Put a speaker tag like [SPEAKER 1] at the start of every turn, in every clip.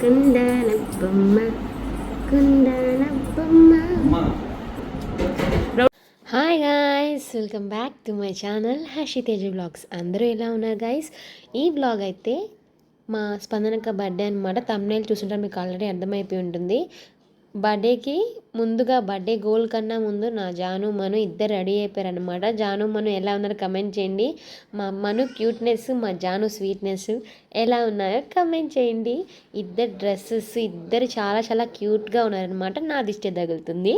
[SPEAKER 1] కుందాల బొమ్మ కుందాల బొమ్మ hi guys welcome back to my channel Hashi Tej vlogs అందరూ ఎలా ఉన్నారు గాయస్ ఈ బ్లాగ్ అయితే మా స్పందనక బర్త్డే అనమాట తమ్నైల్ చూసుంటారు మీకు ఆల్రెడీ అర్థమైపోయి ఉంటుంది బర్త్డేకి ముందుగా బర్త్డే గోల్ కన్నా ముందు నా జాను మను ఇద్దరు రెడీ అనమాట జాను మను ఎలా ఉన్నారో కమెంట్ చేయండి మా మను క్యూట్నెస్ మా జాను స్వీట్నెస్ ఎలా ఉన్నారో కమెంట్ చేయండి ఇద్దరు డ్రెస్సెస్ ఇద్దరు చాలా చాలా క్యూట్గా ఉన్నారనమాట నా దిష్టి తగులుతుంది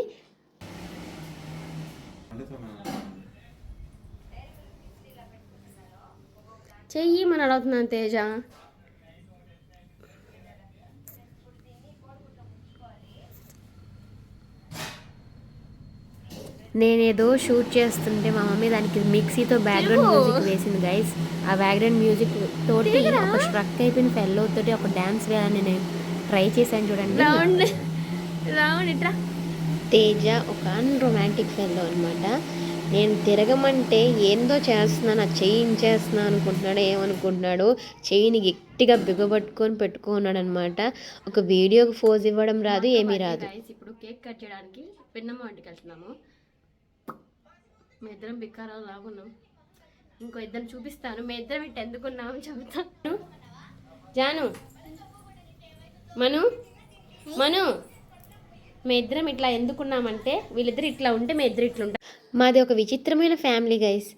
[SPEAKER 1] చెయ్యి మన అడుగుతున్నాను తేజ నేనేదో షూట్ చేస్తుంటే మా మమ్మీ దానికి మిక్సీతో బ్యాక్గ్రౌండ్ మ్యూజిక్ వేసింది గైస్ ఆ బ్యాక్గ్రౌండ్ మ్యూజిక్ తోటి ఒక స్ట్రక్ అయిపోయిన ఫెల్లో తోటి ఒక డ్యాన్స్ వేయాలని నేను ట్రై చేశాను చూడండి తేజ ఒక రొమాంటిక్ ఫెల్లో అనమాట నేను తిరగమంటే ఏందో చేస్తున్నాను ఆ చేస్తున్నాను అనుకుంటున్నాడు ఏమనుకుంటున్నాడు చెయిన్ గట్టిగా బిగబట్టుకొని పెట్టుకున్నాడు అనమాట ఒక వీడియోకి ఫోజ్ ఇవ్వడం రాదు ఏమీ రాదు ఇప్పుడు కేక్ కట్ చేయడానికి పెన్నమ్మ వంటికి వెళ్తున్నాము మీ ఇద్దరం బిక్కారాలు లాగున్నాం ఇంకో ఇద్దరు చూపిస్తాను మీ ఇద్దరం ఇటు ఎందుకున్నాం చెబుతాను జాను మను మను మీ ఇద్దరం ఇట్లా ఎందుకున్నామంటే వీళ్ళిద్దరు ఇట్లా ఉంటే మీ ఇద్దరు ఇట్లా ఉంటారు మాది ఒక విచిత్రమైన ఫ్యామిలీ గైస్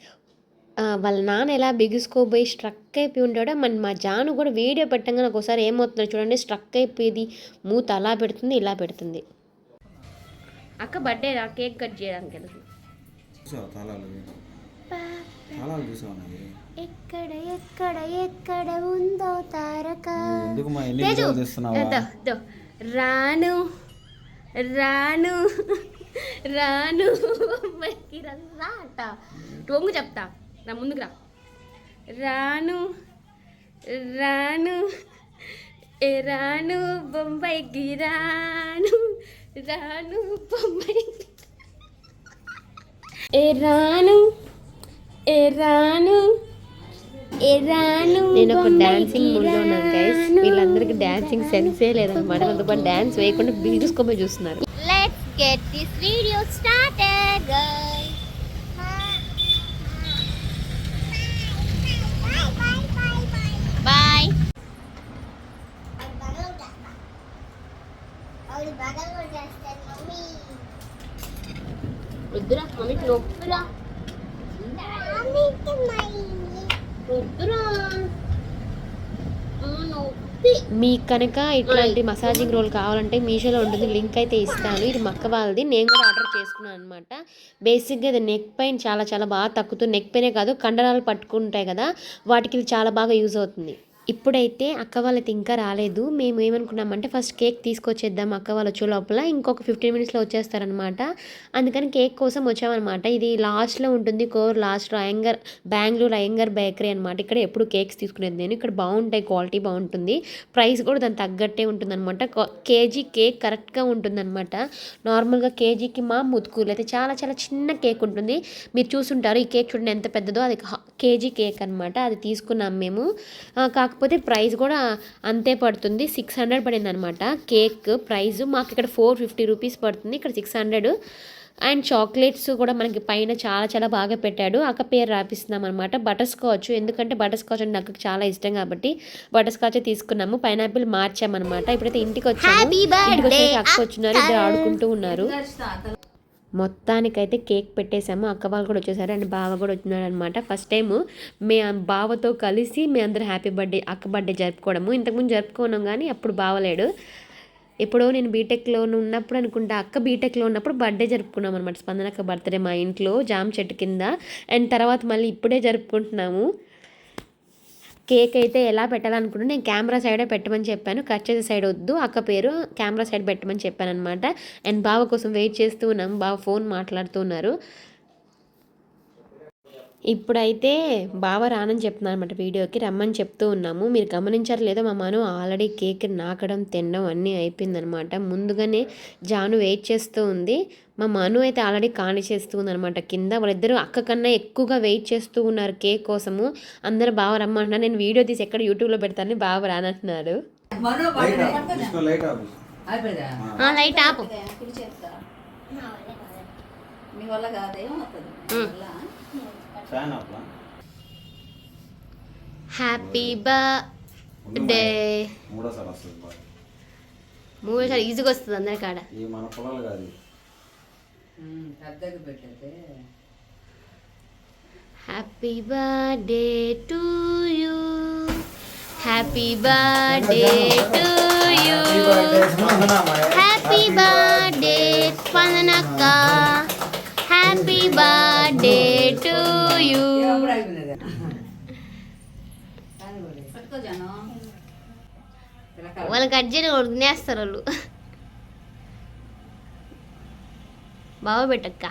[SPEAKER 1] వాళ్ళ నాన్న ఎలా బిగుసుకోబోయి స్ట్రక్ అయిపోయి ఉంటాడో మన మా జాను కూడా వీడియో పెట్టంగానే ఒకసారి ఏమవుతుందో చూడండి స్ట్రక్ అయిపోయేది మూత అలా పెడుతుంది ఇలా పెడుతుంది అక్క బర్త్డే కేక్ కట్ చేయడానికి వెళ్తుంది
[SPEAKER 2] చూసావా తాళాలు తాళాలు చూసావా
[SPEAKER 1] ఎక్కడ ఎక్కడ ఎక్కడ ఉందో తారక
[SPEAKER 2] ఎందుకు మా ఎన్ని వీడియోలు
[SPEAKER 1] రాను రాను రాను రాట టోంగు చెప్తా నా ముందుకు రా రాను రాను ఏ రాను బొంబాయికి రాను రాను బొంబాయికి ఎరాను ఎరాను ఎరాను నేను ఒక డాన్సింగ్ మూడ్లో ఉన్నాను గైస్ వీళ్ళందరికీ డాన్సింగ్ సెన్సే లేదన్నమాట అందుకు డాన్స్ వేయకుండా వీడియోస్ కొమ్మ చూస్తున్నారు let's get this video started guys bye మీ మమ్మీకి కనుక ఇట్లాంటి మసాజింగ్ రోల్ కావాలంటే మీషోలో ఉంటుంది లింక్ అయితే ఇస్తాను ఇది మక్క వాళ్ళది నేను కూడా ఆర్డర్ చేసుకున్నాను అనమాట బేసిక్గా ఇది నెక్ పెయిన్ చాలా చాలా బాగా తక్కుతుంది నెక్ పెయినే కాదు కండరాలు పట్టుకుంటాయి కదా వాటికి ఇది చాలా బాగా యూజ్ అవుతుంది ఇప్పుడైతే అక్క వాళ్ళది ఇంకా రాలేదు మేము ఏమనుకున్నామంటే ఫస్ట్ కేక్ తీసుకొచ్చేద్దాం అక్క వాళ్ళు వచ్చే లోపల ఇంకొక ఫిఫ్టీన్ మినిట్స్లో వచ్చేస్తారనమాట అందుకని కేక్ కోసం వచ్చామన్నమాట ఇది లాస్ట్లో ఉంటుంది కోర్ లాస్ట్లో అయ్యంగర్ బెంగళూరు అయ్యంగర్ బేకరీ అనమాట ఇక్కడ ఎప్పుడు కేక్స్ తీసుకునేది నేను ఇక్కడ బాగుంటాయి క్వాలిటీ బాగుంటుంది ప్రైస్ కూడా దాని తగ్గట్టే అనమాట కేజీ కేక్ కరెక్ట్గా అనమాట నార్మల్గా కేజీకి మా ముత్కూర్లు అయితే చాలా చాలా చిన్న కేక్ ఉంటుంది మీరు చూసుంటారు ఈ కేక్ చూడండి ఎంత పెద్దదో అది కేజీ కేక్ అనమాట అది తీసుకున్నాం మేము కాకపోతే ప్రైస్ కూడా అంతే పడుతుంది సిక్స్ హండ్రెడ్ పడింది అనమాట కేక్ ప్రైస్ మాకు ఇక్కడ ఫోర్ ఫిఫ్టీ రూపీస్ పడుతుంది ఇక్కడ సిక్స్ హండ్రెడ్ అండ్ చాక్లెట్స్ కూడా మనకి పైన చాలా చాలా బాగా పెట్టాడు అక్క పేరు రాపిస్తున్నాం అనమాట బటర్ స్కాచ్ ఎందుకంటే బటర్ స్కాచ్ అంటే నాకు చాలా ఇష్టం కాబట్టి బటర్ స్కాచ్ తీసుకున్నాము పైనాపిల్ మార్చామన్నమాట ఇప్పుడైతే ఇంటికి వచ్చాము ఇంటికి వచ్చి అక్క వచ్చినారు ఇద్దరు ఆడుకుంటూ ఉన్నారు మొత్తానికైతే కేక్ పెట్టేశాము అక్క వాళ్ళు కూడా వచ్చేసారు అండ్ బావ కూడా వచ్చినాడు అనమాట ఫస్ట్ టైము మీ బావతో కలిసి మీ అందరూ హ్యాపీ బర్త్డే అక్క బర్త్డే జరుపుకోవడము ఇంతకుముందు జరుపుకున్నాం కానీ అప్పుడు బావలేడు ఎప్పుడో నేను బీటెక్లో ఉన్నప్పుడు అనుకుంటా అక్క బీటెక్లో ఉన్నప్పుడు బర్త్డే జరుపుకున్నాం అనమాట స్పందనక్క బర్త్డే మా ఇంట్లో జామ్ చెట్టు కింద అండ్ తర్వాత మళ్ళీ ఇప్పుడే జరుపుకుంటున్నాము కేక్ అయితే ఎలా పెట్టాలనుకుంటే నేను కెమెరా సైడే పెట్టమని చెప్పాను కట్ చేసే సైడ్ వద్దు అక్క పేరు కెమెరా సైడ్ పెట్టమని చెప్పాను అనమాట అండ్ బావ కోసం వెయిట్ చేస్తూ ఉన్నాం బావ ఫోన్ మాట్లాడుతున్నారు ఇప్పుడైతే బావ రానని చెప్తున్నాను అనమాట వీడియోకి రమ్మని చెప్తూ ఉన్నాము మీరు గమనించారు లేదో మా మను ఆల్రెడీ కేక్ నాకడం తినడం అన్నీ అయిపోయిందనమాట ముందుగానే జాను వెయిట్ చేస్తూ ఉంది మా మను అయితే ఆల్రెడీ కాని చేస్తూ ఉందనమాట కింద వాళ్ళిద్దరూ అక్క కన్నా ఎక్కువగా వెయిట్ చేస్తూ ఉన్నారు కేక్ కోసము అందరు బావ రమ్మంటున్నారు నేను వీడియో తీసి ఎక్కడ యూట్యూబ్లో పెడతానని బావ రానంటున్నారు లైట్ ఆపు నీ వల్ల కాదేమవుతుంది హ్యాపీ బర్త్డే మూడోసారి సార్ ఈజీగా వస్తుంది అందరి కాడ happy birthday to you happy birthday to you happy birthday స్పందనక్క హ్యాపీ బర్త్డే టు యూ వాళ్ళకి కట్ చేయని వదిలేస్తారు వాళ్ళు బాబా పెట్టక్క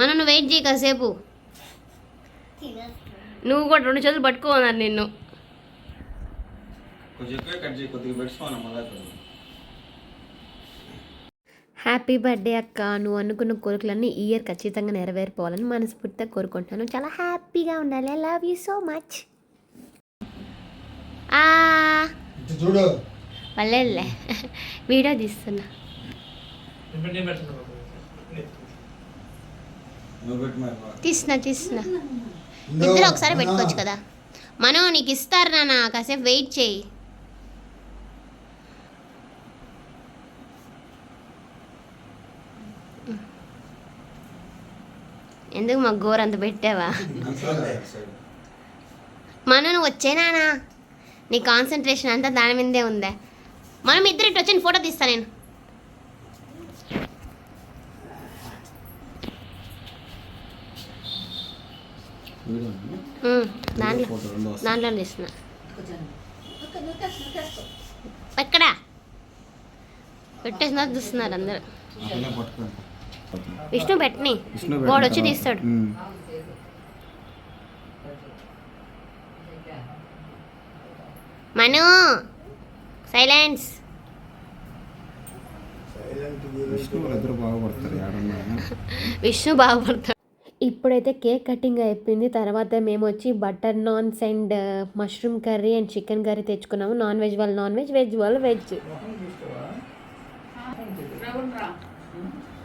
[SPEAKER 1] మనం వెయిట్ చేయి కాసేపు నువ్వు కూడా రెండు చేతులు పట్టుకోవాలి నిన్ను
[SPEAKER 2] కొద్దిగా కట్ చేయి కొద్దిగా పెట్టుకోవాలి
[SPEAKER 1] హ్యాపీ బర్త్డే అక్క నువ్వు అనుకున్న కోరికలన్నీ ఈ ఇయర్ ఖచ్చితంగా నెరవేరిపోవాలని మనస్ఫూర్తిగా కోరుకుంటున్నాను చాలా హ్యాపీగా ఉండాలి I love you so much చూడు వాళ్ళే వీడియో తీస్తున్నా తీస్తున్నా తీస్తున్నా ఇద్దరు ఒకసారి పెట్టుకోవచ్చు కదా మనం నీకు ఇస్తారు నాన్న కాసేపు వెయిట్ చేయి ఎందుకు మా గోర అంత పెట్టావా నువ్వు వచ్చేనానా నీ కాన్సన్ట్రేషన్ అంతా దాని మీదే ఉందా మనం ఇద్దరు ఇటు వచ్చిన ఫోటో తీస్తా నేను దాంట్లో దాంట్లో తీస్తున్నా ఎక్కడా పెట్టేసిన చూస్తున్నారు అందరూ విష్ణు పెట్టని వాడు వచ్చి తీస్తాడు మను సైలెన్స్ విష్ణు బాగుపడతాడు ఇప్పుడైతే కేక్ కటింగ్ అయిపోయింది తర్వాత మేము వచ్చి butter naans and uh, mushroom curry and chicken curry తెచ్చుకున్నాము నాన్ వెజ్ వాళ్ళు నాన్ వెజ్ వెజ్ వాళ్ళు వెజ్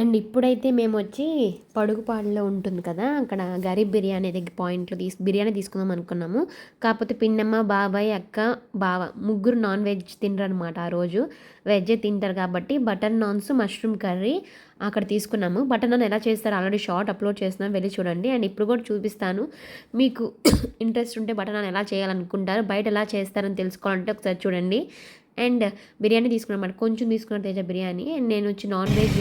[SPEAKER 1] అండ్ ఇప్పుడైతే మేము వచ్చి పడుగుపాడులో ఉంటుంది కదా అక్కడ గరీబ్ బిర్యానీ దగ్గర పాయింట్లు తీసు బిర్యానీ తీసుకుందాం అనుకున్నాము కాకపోతే పిన్నమ్మ బాబాయ్ అక్క బావ ముగ్గురు నాన్ వెజ్ అనమాట ఆ రోజు వెజ్జే తింటారు కాబట్టి బటర్ నాన్స్ మష్రూమ్ కర్రీ అక్కడ తీసుకున్నాము బటర్ నాన్ ఎలా చేస్తారు ఆల్రెడీ షార్ట్ అప్లోడ్ చేస్తున్నాం వెళ్ళి చూడండి అండ్ ఇప్పుడు కూడా చూపిస్తాను మీకు ఇంట్రెస్ట్ ఉంటే బటర్ నాన్ ఎలా చేయాలనుకుంటారు బయట ఎలా చేస్తారని తెలుసుకోవాలంటే ఒకసారి చూడండి అండ్ బిర్యానీ తీసుకున్నాం కొంచెం తీసుకున్నాను తేజ బిర్యానీ అండ్ నేను వచ్చి నాన్ వెజ్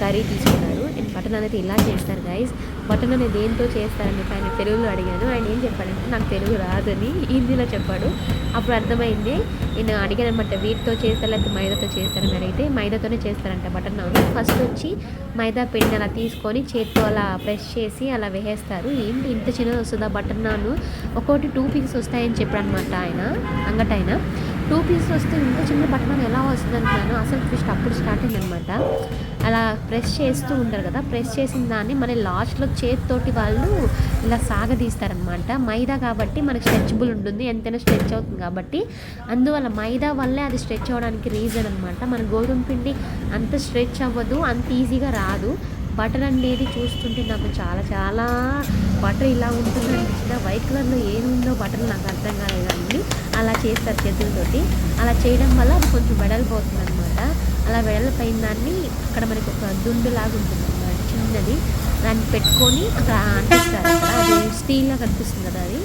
[SPEAKER 1] కర్రీ తీసుకున్నాను అండ్ మటన్ అనేది ఇలా చేస్తారు గైస్ మటన్ అనేది దేంతో చేస్తారని చెప్పి ఆయన తెలుగులో అడిగాను ఆయన ఏం చెప్పాడంటే నాకు తెలుగు రాదని హిందీలో చెప్పాడు అప్పుడు అర్థమైంది నేను అడిగాను అనమాట వీటితో చేస్తారు లేకపోతే మైదాతో చేస్తారని అడిగితే మైదాతోనే చేస్తారంట మటన్ నాన్ ఫస్ట్ వచ్చి మైదా పిండి అలా తీసుకొని చేత్తో అలా ప్రెస్ చేసి అలా వేసేస్తారు ఏంటి ఇంత చిన్నది వస్తుందా బటర్ నాన్ ఒకటి టూ పీక్స్ వస్తాయని చెప్పాడు అనమాట ఆయన అంగటైనా టూ పీస్ వస్తే ఇంకో చిన్న బటన్ ఎలా వస్తుంది అనుకున్నాను అసలు ట్విస్ట్ అప్పుడు స్టార్ట్ అనమాట అలా ప్రెస్ చేస్తూ ఉంటారు కదా ప్రెస్ చేసిన దాన్ని మన లాస్ట్లో చేతితోటి వాళ్ళు ఇలా సాగదీస్తారనమాట మైదా కాబట్టి మనకు స్ట్రెచ్బుల్ ఉంటుంది ఎంతైనా స్ట్రెచ్ అవుతుంది కాబట్టి అందువల్ల మైదా వల్లే అది స్ట్రెచ్ అవ్వడానికి రీజన్ అనమాట మన గోధుమ పిండి అంత స్ట్రెచ్ అవ్వదు అంత ఈజీగా రాదు బటర్ అనేది చూస్తుంటే నాకు చాలా చాలా బటర్ ఇలా ఉంటుంది అనిపించిన వైట్ కలర్లో ఏముందో బటన్ నాకు అర్థం కాలేదండి అలా చేస్తారు చేతులతోటి అలా చేయడం వల్ల అది కొంచెం వెడలిపోతుంది అనమాట అలా వెడలిపోయిన దాన్ని అక్కడ మనకి ఒక దుండు లాగా ఉంటుంది అనమాట చిన్నది దాన్ని పెట్టుకొని అక్కడ అంటిస్తారు అది స్టీల్గా కనిపిస్తుంది కదా అది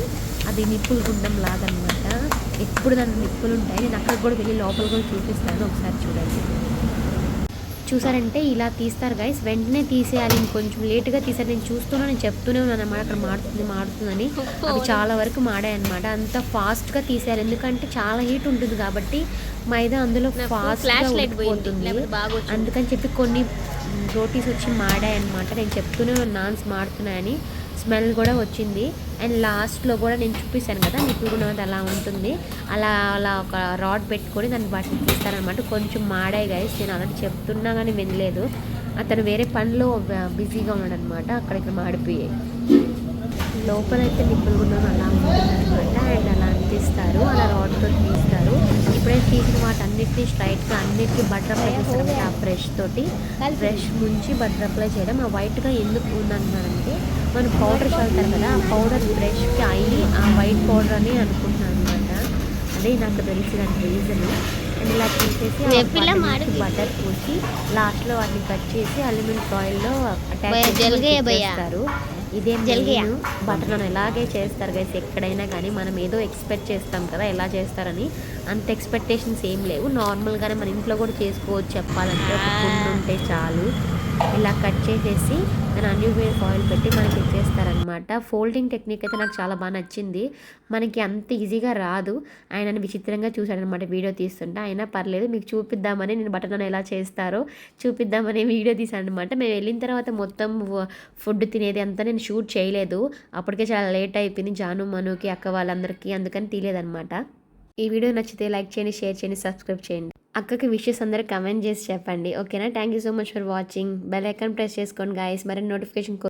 [SPEAKER 1] అది నిప్పులు గుండం లాగనమాట ఎప్పుడు దాని నిప్పులు ఉంటాయి నేను అక్కడ కూడా వెళ్ళి లోపల కూడా చూపిస్తాను ఒకసారి చూడండి చూసారంటే ఇలా తీస్తారు గైస్ వెంటనే తీసేయాలి కొంచెం లేట్గా తీసారు నేను చూస్తున్నా నేను చెప్తూనే ఉన్నాను అనమాట అక్కడ మాడుతుంది మాడుతుందని అవి చాలా వరకు మాడాయి అనమాట అంత ఫాస్ట్గా తీసేయాలి ఎందుకంటే చాలా హీట్ ఉంటుంది కాబట్టి మైదా అందులో ఫాస్ట్ లైట్ పోతుంది అందుకని చెప్పి కొన్ని రోటీస్ వచ్చి మాడాయి అనమాట నేను చెప్తూనే నాన్స్ మాడుతున్నాయని స్మెల్ కూడా వచ్చింది అండ్ లాస్ట్లో కూడా నేను చూపిస్తాను కదా నీకు కూడా అలా ఉంటుంది అలా అలా ఒక రాడ్ పెట్టుకొని దాన్ని వాటిని తీస్తారనమాట కొంచెం మాడాయి గైస్ నేను అలాంటి చెప్తున్నా కానీ వినలేదు అతను వేరే పనిలో బిజీగా ఉన్నాడనమాట అక్కడ ఇక్కడ మాడిపోయాయి లోపలైతే నిప్పులు కూడా అలా అనమాట అండ్ అలా తీస్తారు అలా రాడ్తో తీస్తారు ఇప్పుడే తీసిన వాటన్నిటిని స్ట్రైట్గా అన్నిటికీ బటర్ఫ్లై చేస్తాం ఆ బ్రష్ తోటి బ్రష్ ముంచి బటర్ఫ్లై చేయడం ఆ వైట్గా ఎందుకు ఉందంటున్నానంటే మనం పౌడర్ చల్లుతారు కదా ఆ పౌడర్ బ్రష్కి అయ్యి ఆ వైట్ పౌడర్ అని అనుకుంటున్నాను అనమాట అదే నాకు తెలిసి దాని రీజన్ అండ్ ఇలా తీసేసి బటర్ పూసి లాస్ట్లో వాటిని కట్ చేసి అల్యూమినియం ఫాయిల్లో అటాచ్ చేస్తారు ఇదేం నేను బటర్ నన్ను ఎలాగే చేస్తారు గైస్ ఎక్కడైనా కానీ మనం ఏదో ఎక్స్పెక్ట్ చేస్తాం కదా ఎలా చేస్తారని అంత ఎక్స్పెక్టేషన్స్ ఏం లేవు నార్మల్గానే మన ఇంట్లో కూడా చేసుకోవచ్చు చెప్పాలంటే ఉంటే చాలు ఇలా కట్ చేసేసి దాని అన్యూబియర్ ఆయిల్ పెట్టి మనకి ఇచ్చేస్తారనమాట ఫోల్డింగ్ టెక్నిక్ అయితే నాకు చాలా బాగా నచ్చింది మనకి అంత ఈజీగా రాదు ఆయన విచిత్రంగా చూశాడనమాట వీడియో తీస్తుంటే అయినా పర్లేదు మీకు చూపిద్దామని నేను బటన్ ఎలా చేస్తారో చూపిద్దామని వీడియో తీశాను అనమాట మేము వెళ్ళిన తర్వాత మొత్తం ఫుడ్ తినేది అంతా నేను షూట్ చేయలేదు అప్పటికే చాలా లేట్ అయిపోయింది జాను మనుకి అక్క వాళ్ళందరికీ అందుకని అనమాట ఈ వీడియో నచ్చితే లైక్ చేయండి షేర్ చేయండి సబ్స్క్రైబ్ చేయండి అక్కకి విషెస్ అందరూ కమెంట్ చేసి చెప్పండి ఓకేనా thank you so much for watching bell icon press చేసుకోండి గాయస్ మరి నోటిఫికేషన్